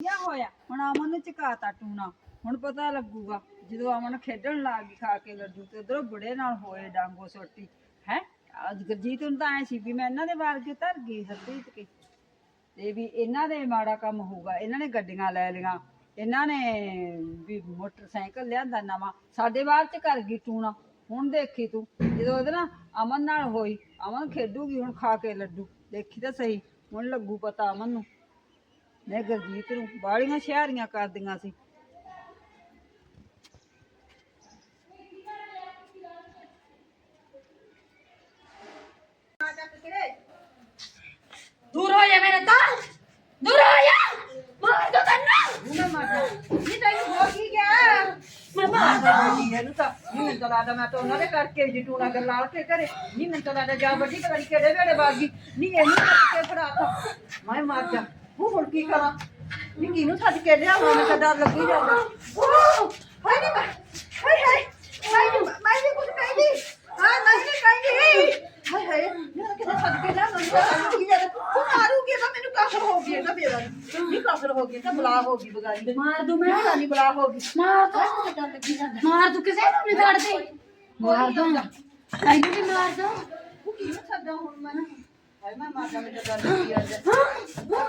ਕਿਆ ਹੋਇਆ। ਹੁਣ ਅਮਨ ਨੂੰ ਚਕਾਤਾ ਟੂਣਾ। ਹੁਣ ਪਤਾ ਲੱਗੂਗਾ, ਜਦੋਂ ਅਮਨ ਖੇਡਣ ਲੱਗ ਗਈ ਖਾ ਕੇ ਲੱਡੂ ਤੇ ਉਧਰੋਂ ਬੁੜੇ ਨਾਲ ਹੋਏ ਡਾਂਗੋ ਸੋਟੀ। ਹੈ? ਅੱਜ ਗੁਰਜੀਤ ਨੂੰ ਤਾਂ ਐ ਸੀ ਵੀ ਮੈਂ ਇਹਨਾਂ ਦੇ ਵਾਲ ਕੇ ਧਰ ਗਈ ਹਰਪ੍ਰੀਤ ਕੇ। ਤੇ ਵੀ ਇਹਨਾਂ ਦੇ ਮਾੜਾ ਕੰਮ ਹੋਊਗਾ, ਇਹਨਾਂ ਨੇ ਗੱਡੀਆਂ ਲੈ ਲਈਆਂ। ਇਹਨਾਂ ਨੇ ਵੀ ਮੋਟਰਸਾਈਕਲ ਲਿਆਂਦਾ ਨਵਾਂ। ਸਾਡੇ ਬਾਹਰ ਚ ਕਰ ਗਈ ਟੂਣਾ। ਹੁਣ ਦੇਖੀ ਤੂੰ, ਜਦੋਂ ਉਹਦੇ ਨਾਲ ਅਮਨ ਨਾਲ ਹੋਈ, ਅਮਨ ਖੇਡੂਗੀ ਹੁਣ ਖਾ ਕੇ ਲੱਡੂ। ਦੇਖੀ ਤਾਂ ਸਹੀ, ਹੁਣ ਲੱਗੂ ਪਤਾ ਅਮਨ ਨੂੰ। ਮੈਂ ਗੁਰਜੀਤ ਨੂੰ ਬਾਲੀਆਂ ਸ਼ਹਿਰੀਆਂ ਕਰਦੀਆਂ ਸੀ। ਦੂਰ ਹੋ ਜਾ ਮੇਰੇ ਤਾਂ। ਦੂਰ ਹੋ ਜਾ। ਮਾਰ ਦੋ ਤੈਨੂੰ। ਮੈਂ ਮਾਰ ਇਹ ਤਾਂ ਹੋ ਕੀ ਗਿਆ ਮੈਂ ਮਾਰ ਦੋ। ਇਹਨੂੰ ਤਾਂ। ਮੈਨੂੰ ਤਾਂ ਲੱਗਦਾ ਮੈਂ ਤਾਂ ਉਹਨਾਂ ਦੇ ਕਰਕੇ ਵੀ ਜਟੂਣਾ ਕਰ ਲਾਲ ਕੇ ਕਰੇ। ਨਹੀਂ ਮੈਨੂੰ ਤਾਂ ਲੱਗਦਾ ਜਾ ਵੱਡੀ ਕਰੀ ਕਿਹੜੇ ਵੇੜੇ ਬਾਗੀ। ਨਹੀਂ ਇਹਨੂੰ ਕਰਕੇ ਫੜਾਤਾ ਮੈਂ ਮਾਰ ਜਾ। ਹੂੰ ਹੁਣ ਕੀ ਕਰਾਂ? ਨੀ ਕਿਹਨੂੰ ਛੱਡ ਕੇ ਰਿਹਾ ਹੁਣ ਤਾਂ ਡਰ ਲੱਗੀ ਜਾਂਦਾ। ਹਾਏ ਨੀ ਮੈਂ ਹਾਏ ਹਾਏ ਹਾਏ ਨੀ ਮੈਂ ਵੀ ਕੁਝ ਕਹਿੰਦੀ। ਹਾਂ ਮੈਂ ਵੀ ਕਹਿੰਦੀ। ਹਾਏ ਹਾਏ ਮੈਂ ਕਿਹਦਾ ਛੱਡ ਕੇ ਰਿਹਾ ਮੈਨੂੰ ਤਾਂ ਲੱਗੀ ਜਾਂਦਾ। ਤੂੰ ਮਾਰੂਗੀ ਤਾਂ ਮੈਨੂੰ ਕਾਫਰ ਹੋ ਗਈ ਨਾ ਬੇਵਾ ਨੀ। ਕਾਫਰ ਹੋ ਗਈ ਤਾਂ ਬਲਾ ਹੋ ਗਈ ਬਗਾਰੀ ਦੇ। ਮਾਰ ਦੂੰ ਮੈਂ। ਨਹੀਂ ਬਲਾ ਹੋ ਗਈ। ਮਾਰ ਦੂੰ। ਮੈਨੂੰ ਤਾਂ ਲੱਗੀ ਜਾਂਦਾ। ਮਾਰ ਦੂੰ ਕਿਸੇ ਨੂੰ ਨਹੀਂ ਛੱਡਦੇ ਮਾਰ ਦੂੰ। ਕਹਿੰਦੀ ਵੀ ਮਾਰ ਦੂੰ। ਉਹ ਕਿਹਨੂੰ ਛੱਡਾਂ ਹੁਣ ਮੈਂ? ਹਾਏ ਮੈਂ ਮਾਰ ਦਾ ਮੈਨੂੰ ਤਾਂ ਲੱਗੀ ਜਾਂਦਾ।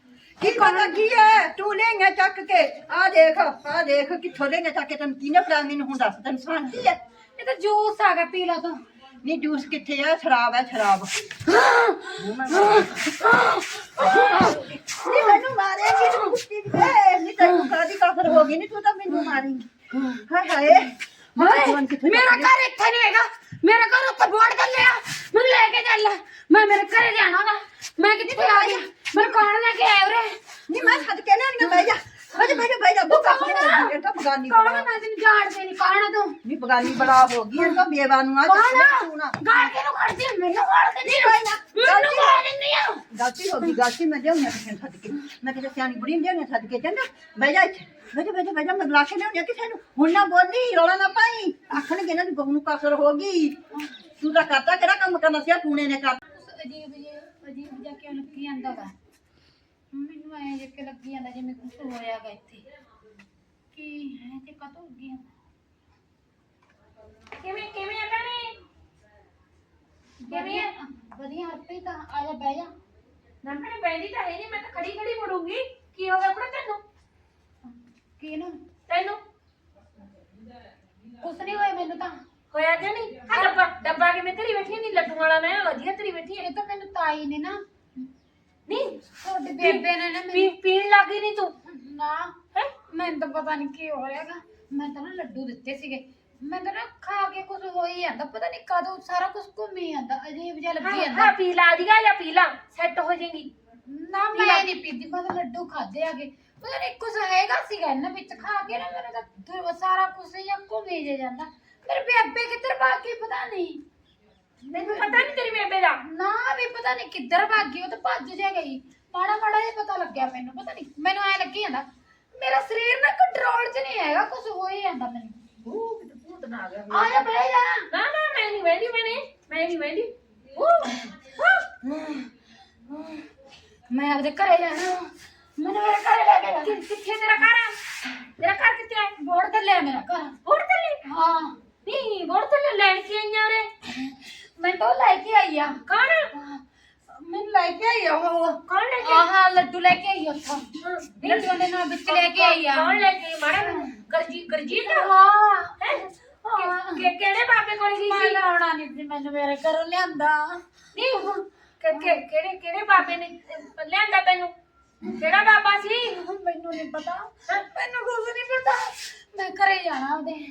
ਕੀ ਪਤਾ ਕੀ ਹੈ ਤੂੰ ਲੈਂਗਾ ਚੱਕ ਕੇ ਆ ਦੇਖ ਆ ਦੇਖ ਕਿੱਥੋਂ ਲੈਂਗਾ ਚੱਕ ਕੇ ਤੈਨੂੰ ਕਿਹਨੇ ਫੜਾ ਮੈਨੂੰ ਹੁਣ ਦੱਸ ਤੈਨੂੰ ਸ਼ਾਂਤੀ ਹੈ ये तो जूस आ गया पी लो तो ਨਹੀਂ ਜੂਸ ਕਿੱਥੇ ਆ ਸ਼ਰਾਬ ਹੈ ਸ਼ਰਾਬ ਨਹੀਂ ਮੈਨੂੰ ਮਾਰੇਗੀ ਤੂੰ ਕੁੱਤੀ ਵੇ ਨਹੀਂ ਤੈਨੂੰ ਕਾਦੀ ਕਾਫਰ ਹੋ ਗਈ ਨਹੀਂ ਤੂੰ ਤਾਂ ਮੈਨੂੰ ਮਾਰੇਂਗੀ ਹਾਏ ਹਾਏ ਭਗਵਾਨ ਕਿੱਥੇ मेरा घर इतना नहीं हैगा मेरा घर ऊपर बोर्ड कर लिया मैं लेके चल मैं मेरे घर जाना वा मैं कितने आ ਮੈਨੂੰ ਕੌਣ ਲੈ ਕੇ ਆਇਆ ਉਰੇ? ਨਹੀਂ ਮੈਂ ਸਦਕੇ ਨਾ ਬਹਿ ਜਾ। ਬਹਿ ਜਾ ਬਹਿ ਜਾ ਬਹਿ ਜਾ। ਬੁੱਕਾ ਇਹ ਤਾਂ ਬਗਾਨੀ ਕੌਣ ਆ? ਮੈਂ ਤੈਨੂੰ ਜਾਣਦੇ ਨਹੀਂ ਕੌਣ ਆ ਤੂੰ? ਨਹੀਂ ਬਗਾਨੀ ਬੜਾ ਹੋ ਗਈ ਇਹ ਤਾਂ ਬੇਵਾਨੂ ਆ ਕੌਣ ਆ? ਗਾਲ ਕਿਹਨੂੰ ਕੱਢਦੀ ਆ? ਮੈਨੂੰ ਗਾਲ ਦਿੰਦੀ ਆ। ਕੋਈ ਨਾ, ਮੈਨੂੰ ਗਲਤੀ- ਗਾਲ ਦਿੰਦੀ ਆ? ਗਲਤੀ ਹੋ ਗਈ ਗਲਤੀ ਮੈਂ ਲਿਆਉਂਦੀ ਹਾਂ ਕਿਸੇ ਨੂੰ ਸਦਕੇ ਮੈਂ ਕਿਹਾ ਸਿਆਣੀ ਬੁੜੀ ਨੂੰ ਲਿਆਉਂਦੀ ਹਾਂ ਸਦਕੇ ਚੰਗਾ। ਬਹਿ ਜਾ ਇੱਥੇ। ਬਹਿ ਜਾ ਬਹਿ ਮੈਂ ਬੁਲਾ ਕੇ ਲਿਆਉਂਦੀ ਕਿਸੇ ਨੂੰ। ਹੁਣ ਨਾ ਬੋਲੀ ਰੌਲਾ ਨਾ ਪਾਈ। ਆਖਣਗੇ ਇਹਨਾਂ ਦੀ ਬਹੂ ਨੂੰ ਕਸਰ ਹੋ ਗਈ। ਤੂੰ ਤਾਂ ਕਰਤਾ ਕਿਹੜਾ ਕੰਮ ਕਰਨਾ ਸੀ ਆ ਟੂਣੇ ਨੇ ਕਰ ਅਜੀਬ ਜੇ ਅਜੀਬ ਜਾ ਕੇ ਲੱਗੀ ਜਾਂਦਾ ਵਾ? ਮੈਨੂੰ ਐ ਜੇ ਕਿ ਲੱਗੀ ਜਾਂਦਾ ਜਿਵੇਂ ਕੁਝ ਹੋਇਆਗਾ ਇੱਥੇ। ਕੀ ਹੈ ਤੇ ਕਦੋਂ ਜਾਂਦਾ ਕਿਵੇਂ ਕਿਵੇਂ ਆ ਭੈਣੇ? ਕਿਵੇਂ ਆ? ਵਧੀਆ। ਹੱਥੀ ਤਾਂ ਆ ਜਾ ਬਹਿ ਜਾ। ਨਾ ਭੈਣੇ ਬੈਂਦੀ ਤਾਂ ਹੈ ਨਹੀਂ ਮੈਂ ਤਾਂ ਖੜੀ ਖੜੀ ਮੁੜੂੰਗੀ। ਕੀ ਹੋ ਗਿਆ ਕੁੜੇ ਤੈਨੂੰ? ਕੀ ਨਾ ਤੈਨੂੰ? ਕੁਛ ਨਹੀਂ ਹੋਇਆ ਮੈਨੂੰ ਤਾਂ। ਹੋਇਆ ਕਿ ਨਹੀਂ ਡੱਬਾ ਡੱਬਾ ਕਿਵੇਂ ਤੇਰੀ ਬੈਠੀ ਨਹੀਂ ਲੱਡੂ ਵਾਲਾ ਮੈਂ ਵਧੀਆ ਤੇਰੀ ਬੈਠੀ ਹੈ ਇਹ ਤਾਂ ਮੈਨੂੰ ਤਾਈ ਨੇ ਨਾ ਨਹੀਂ ਤੁਹਾਡੇ ਬੇਬੇ ਨੇ ਨਾ ਪੀ ਮੈਨੂੰ ਪੀਣ ਲੱਗੀ ਨਹੀਂ ਤੂੰ? ਨਾ ਹੈ? ਮੈਨੂੰ ਤਾਂ ਪਤਾ ਨਹੀਂ ਕੀ ਹੋ ਰਿਹਾਗਾ ਮੈਂ ਤਾਂ ਨਾ ਲੱਡੂ ਦਿੱਤੇ ਸੀਗੇ। ਮੈਂ ਤਾਂ ਨਾ ਖਾ ਕੇ ਕੁਝ ਹੋ ਹੀ ਜਾਂਦਾ ਪਤਾ ਨਹੀਂ ਕਦੋਂ ਸਾਰਾ ਕੁਝ ਘੁੰਮੀ ਜਾਂਦਾ ਅਜੀਬ ਜਿਹਾ ਲੱਗੀ ਹਾਂ ਜਾਂਦਾ। ਪੀ ਲਾ ਦੀਗਾ ਜਾਂ ਪੀ ਲਾ ਸੈੱਟ ਹੋ ਜਾਏਗੀ। ਨਾ ਮੈਂ ਨਹੀਂ ਪੀਤੀ ਮੈਂ ਤਾਂ ਲੱਡੂ ਖਾਦੇ ਆਗੇ ਪਤਾ ਨਹੀਂ ਕੁਝ ਹੈਗਾ ਸੀਗਾ ਇਹਨਾਂ ਵਿੱਚ ਖਾ ਕੇ ਨਾ ਮੇਰਾ ਤਾਂ ਦੁ- ਸਾਰਾ ਕੁਝ ਜਾਂ ਘੁੰਮੀ ਜੇ ਜਾਂਦਾ। ਮੇਰੇ ਬੇਬੇ ਕਿੱਧਰ ਭਾਗੀ ਪਤਾ ਨਹੀਂ ਤੈਨੂੰ ਪਤਾ ਨਹੀਂ ਤੇਰੀ ਬੇਬੇ ਦਾ। ਨਾ ਵੀ ਪਤਾ ਨਹੀਂ ਕਿੱਧਰ ਭਾਗੀ ਉਹ ਤਾਂ ਭੱਜ ਜਾ ਗਈ। ਮਾੜਾ ਮਾੜਾ ਜਿਹਾ ਪਤਾ ਲੱਗਿਆ ਮੈਨੂੰ ਪਤਾ ਨਹੀਂ ਮੈਨੂੰ ਐ ਲੱਗੀ ਜਾਂਦਾ ਮੇਰਾ ਸਰੀਰ ਨਾ ਕੰਟਰੋਲ 'ਚ ਨਹੀਂ ਹੈਗਾ ਕੁਝ ਹੋ ਹੀ ਜਾਂਦਾ ਮੈਨੂੰ। ਉਹ ਕਿਤੇ ਭੂਤ ਨਾ ਆ ਗਿਆ ਆ ਜਾ ਬਹਿ ਜਾ। ਨਾ ਨਾ ਮੈਂ ਨਹੀਂ ਵੈਂਦੀ ਮੈਨੇ ਮੈਂ ਨਹੀਂ ਵੈਂਦੀ ਮੈਂ ਆਪਦੇ ਘਰੇ ਜਾਣਾ। ਮੈਨੂੰ ਮੇਰੇ ਘਰੇ ਲੈ ਕੇ ਜਾ ਕਿੱਥੇ ਤੇਰਾ ਘਰ ਆ? ਤੇਰਾ ਘਰ ਕਿੱਥੇ ਹੈ ਬੋੜ ਤੇ ਲੈ ਮੇਰਾ ਘਰ। ਬੋੜ ਤੇ ਹਾਂ। ਨਹੀਂ ਬੋੜ ਤੇ ਲੈਣ ਕੇ ਆਈਆਂ ਰੇ ਮੈਂ ਤਾਂ ਉਹ ਲੈ ਕੇ ਆਈ ਆ। ਕੌਣ? ਮੈਨੂੰ ਲੈ ਕੇ ਆਈ ਆ ਉਹ। ਕੌਣ ਲੈ ਕੇ? ਆਹਾ ਲੱਡੂ ਲੈ ਕੇ ਆਈ ਉੱਥੋਂ। ਲੱਡੂਆਂ ਦੇ ਨਾਲ ਵਿੱਚ ਲੈ ਕੇ ਆਈ ਆ। ਕੌਣ ਲੈ ਕੇ ਮਾਰਾ ਗਰਜੀ ਗਰਜੀਤ? ਹਾਂ। ਕਿ ਕਿਹੜੇ ਬਾਬੇ ਕੋਲ ਗਈ ਮੈਂ ਸੀ ਤਾਂ ਆਉਣਾ ਨਹੀਂ ਸੀ ਮੈਨੂੰ ਮੇਰੇ ਘਰੋਂ ਲਿਆਂਦਾ। ਨਹੀਂ ਉਹ ਕਿ- ਕਿ- ਕਿਹੜੇ ਕਿਹੜੇ ਬਾਬੇ ਨੇ ਲਿਆਂਦਾ ਤੈਨੂੰ? ਕਿਹੜਾ ਬਾਬਾ ਸੀ? ਮੈਨੂੰ ਨਹੀਂ ਪਤਾ। ਮੈਨੂੰ ਕੁਝ ਨਹੀਂ ਪਤਾ। ਮੈਂ ਘਰੇ ਜਾਣਾ ਉਹਦੇ।